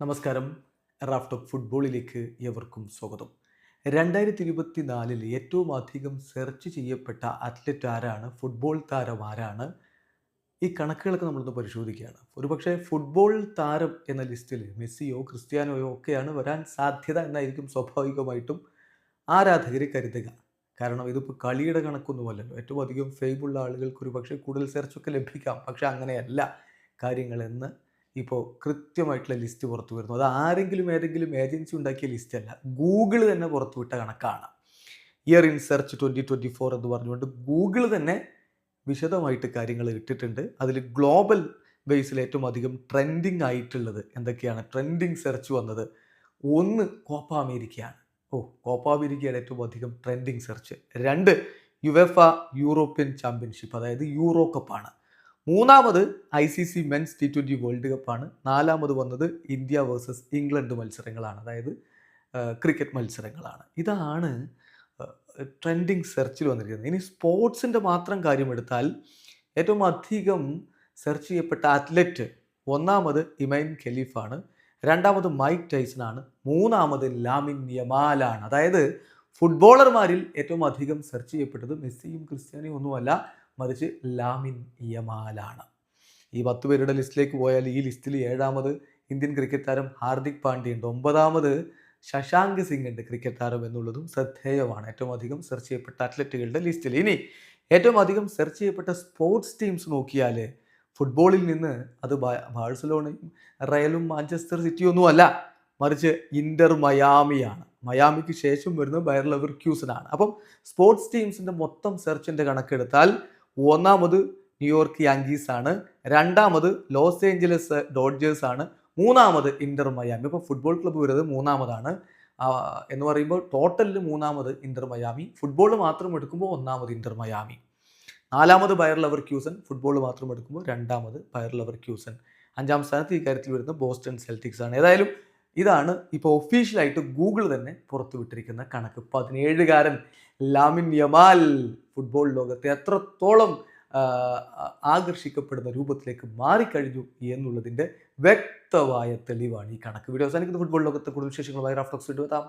നമസ്കാരം. Raft top ഫുട്ബോളിലേക്ക് ഏവർക്കും സ്വാഗതം. രണ്ടായിരത്തി ഇരുപത്തി നാലിൽ ഏറ്റവും അധികം സെർച്ച് ചെയ്യപ്പെട്ട അത്ലറ്റ് ആരാണ് ഫുട്ബോൾ താരം ആരാണ് ഈ കണക്കുകളൊക്കെ നമ്മളൊന്ന് പരിശോധിക്കുകയാണ്. ഒരുപക്ഷെ ഫുട്ബോൾ താരം എന്ന ലിസ്റ്റിൽ മെസ്സിയോ ക്രിസ്ത്യാനോയോ ഒക്കെയാണ് വരാൻ സാധ്യത എന്നായിരിക്കും സ്വാഭാവികമായിട്ടും ആരാധകർ കരുതുക. കാരണം ഇതിപ്പോൾ കളിയുടെ കണക്കൊന്നുമല്ലല്ലോ. ഏറ്റവും അധികം ഫെയിമുള്ള ആളുകൾക്ക് ഒരുപക്ഷെ കൂടുതൽ സെർച്ചൊക്കെ ലഭിക്കാം. പക്ഷെ അങ്ങനെയല്ല കാര്യങ്ങളെന്ന് ഇപ്പോൾ കൃത്യമായിട്ടുള്ള ലിസ്റ്റ് പുറത്തു വരുന്നു. അത് ആരെങ്കിലും ഏതെങ്കിലും ഏജൻസി ഉണ്ടാക്കിയ ലിസ്റ്റ് അല്ല. ഗൂഗിൾ തന്നെ പുറത്തുവിട്ട കണക്കാണ്. Year in search twenty twenty four എന്ന് പറഞ്ഞുകൊണ്ട് ഗൂഗിൾ തന്നെ വിശദമായിട്ട് കാര്യങ്ങൾ ഇട്ടിട്ടുണ്ട്. അതിൽ ഗ്ലോബൽ ബേസിൽ ഏറ്റവും അധികം ട്രെൻഡിങ് ആയിട്ടുള്ളത് എന്തൊക്കെയാണ്? ട്രെൻഡിങ് സെർച്ച് വന്നത് ഒന്ന് കോപ്പ അമേരിക്കയാണ് ഓ കോപ്പ അമേരിക്കയുടെ ഏറ്റവും അധികം ട്രെൻഡിങ് സെർച്ച് രണ്ട് യുവെഫ യൂറോപ്യൻ ചാമ്പ്യൻഷിപ്പ് അതായത് യൂറോ കപ്പാണ് മൂന്നാമത് I C C men's T twenty world കപ്പാണ്. നാലാമത് വന്നത് ഇന്ത്യ വേഴ്സസ് ഇംഗ്ലണ്ട് മത്സരങ്ങളാണ്. അതായത് ക്രിക്കറ്റ് മത്സരങ്ങളാണ്. ഇതാണ് ട്രെൻഡിങ് സെർച്ചിൽ വന്നിരിക്കുന്നത്. ഇനി സ്പോർട്സിന്റെ മാത്രം കാര്യമെടുത്താൽ ഏറ്റവും അധികം സെർച്ച് ചെയ്യപ്പെട്ട അത്ലറ്റ് ഒന്നാമത് ഇമൈൻ ഖലീഫാണ്. രണ്ടാമത് മൈക്ക് ടൈസനാണ് മൂന്നാമത് ലാമിൻ യമാലാണ്. അതായത് ഫുട്ബോളർമാരിൽ ഏറ്റവും അധികം സെർച്ച് ചെയ്യപ്പെട്ടത് മെസ്സിയും ക്രിസ്ത്യാനിയും ഒന്നുമല്ല മറിച്ച് ലാമിൻ യമാലാണ്. ഈ പത്ത് പേരുടെ ലിസ്റ്റിലേക്ക് പോയാൽ ഈ ലിസ്റ്റിൽ ഏഴാമത് ഇന്ത്യൻ ക്രിക്കറ്റ് താരം ഹാർദിക് പാണ്ഡ്യ ഉണ്ട് ഒമ്പതാമത് ശശാങ്ക് സിംഗ് ഉണ്ട് ക്രിക്കറ്റ് താരം എന്നുള്ളതും ശ്രദ്ധേയമാണ്. ഏറ്റവും അധികം സെർച്ച് ചെയ്യപ്പെട്ട അത്ലറ്റുകളുടെ ലിസ്റ്റിൽ. ഇനി ഏറ്റവും അധികം സെർച്ച് ചെയ്യപ്പെട്ട സ്പോർട്സ് ടീംസ് നോക്കിയാൽ ഫുട്ബോളിൽ നിന്ന് അത് ബാഴ്സലോണയും റയലും മാഞ്ചസ്റ്റർ സിറ്റിയും ഒന്നുമല്ല മറിച്ച് ഇന്റർ മയാമിയാണ്. മയാമിക്ക് ശേഷം വരുന്നത് ബയർ ലെവർ ക്യൂസനാണ് അപ്പം സ്പോർട്സ് ടീംസിന്റെ മൊത്തം സെർച്ചിന്റെ കണക്കെടുത്താൽ ഒന്നാമത് ന്യൂയോർക്ക് യാങ്കീസ് ആണ്. രണ്ടാമത് ലോസ് ഏഞ്ചലസ് ഡോഡ്ജേഴ്സ് ആണ്. മൂന്നാമത് ഇന്റർ മയാമി ഇപ്പോൾ ഫുട്ബോൾ ക്ലബ്ബ് വരുന്നത് മൂന്നാമതാണ്. എന്ന് പറയുമ്പോൾ ടോട്ടലിൽ മൂന്നാമത് ഇന്റർ മയാമി ഫുട്ബോൾ മാത്രം എടുക്കുമ്പോൾ ഒന്നാമത് ഇന്റർ മയാമി നാലാമത് ബയർ ലവർ ക്യൂസൻ ഫുട്ബോൾ മാത്രം എടുക്കുമ്പോൾ രണ്ടാമത് ബയർ ലവർ ക്യൂസൻ അഞ്ചാം സ്ഥാനത്ത് ഈ കാര്യത്തിൽ വരുന്ന ബോസ്റ്റൺ സെൽറ്റിക്സ് ആണ്. ഏതായാലും ഇതാണ് ഇപ്പോൾ ഒഫീഷ്യലായിട്ട് ഗൂഗിൾ തന്നെ പുറത്തുവിട്ടിരിക്കുന്ന കണക്ക്. പതിനേഴുകാരൻ ലാമിൻ യമാൽ ഫുട്ബോൾ ലോകത്തെ എത്രത്തോളം ആകർഷിക്കപ്പെടുന്ന രൂപത്തിലേക്ക് മാറിക്കഴിഞ്ഞു എന്നുള്ളതിന്റെ വ്യക്തമായ തെളിവാണ് ഈ കണക്ക്. വീഡിയോ അവസാനിക്കുന്ന. ഫുട്ബോൾ ലോകത്തെ കൂടുതൽ വിശേഷങ്ങളുമായി റാഫ്റ്റോക്സ് എത്താം.